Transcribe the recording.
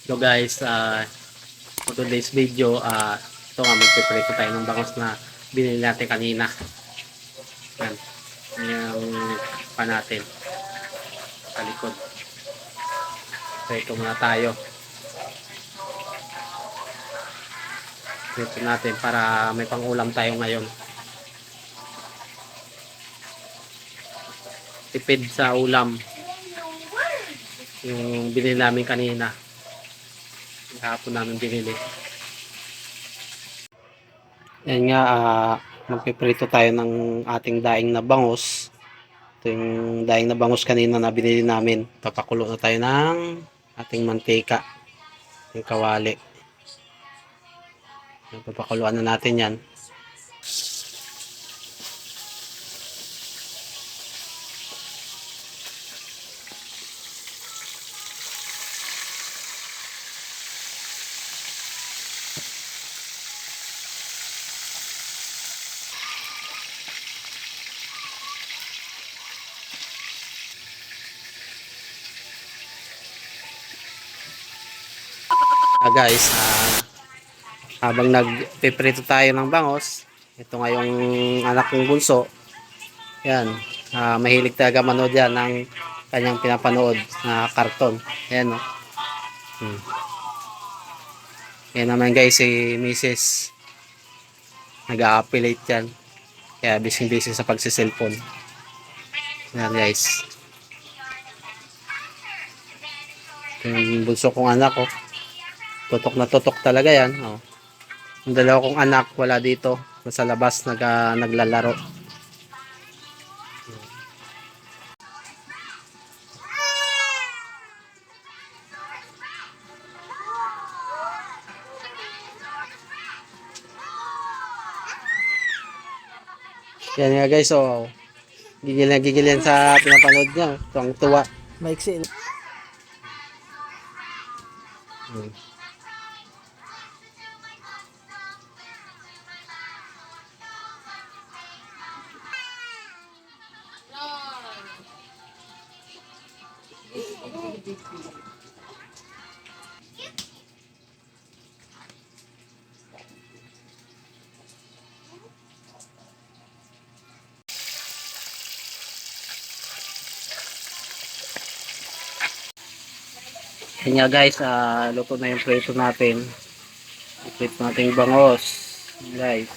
So guys, uh, for today's video, uh, ito nga magpiprito tayo ng bangos na binili natin kanina. Yan. Yung pa natin. Kalikod. Prito muna tayo. Prito natin para may pangulam tayo ngayon. Tipid sa ulam. Yung binili namin kanina. Kahapon namin binili. Yan nga, ah, magpiprito tayo ng ating daing na bangus. Ito yung daing na bangus kanina na binili namin. Papakulo na tayo ng ating mantika. Yung kawali. Papakuluan na natin yan. Ah, guys, ah, habang nagpiprito tayo ng bangos, ito nga yung anak kong bunso. Yan, ah, mahilig talaga manood yan ng kanyang pinapanood na karton. Yan, no. Hmm. Yan naman guys, si Mrs. Nag-a-appellate yan. Kaya busy-busy sa pagsiselfone. Yan guys. Yung bunso kong anak ko. Tutok na tutok talaga yan. Oh. Yung dalawa kong anak, wala dito. Nasa labas, nag, ah, naglalaro. Yan nga guys, oh. Gigil na gigil yan sa pinapanood niya. Tuwang tuwa. Maiksi. Hmm. Yan nga guys, ah, luto na yung prito natin. Prito natin yung bangos. Guys.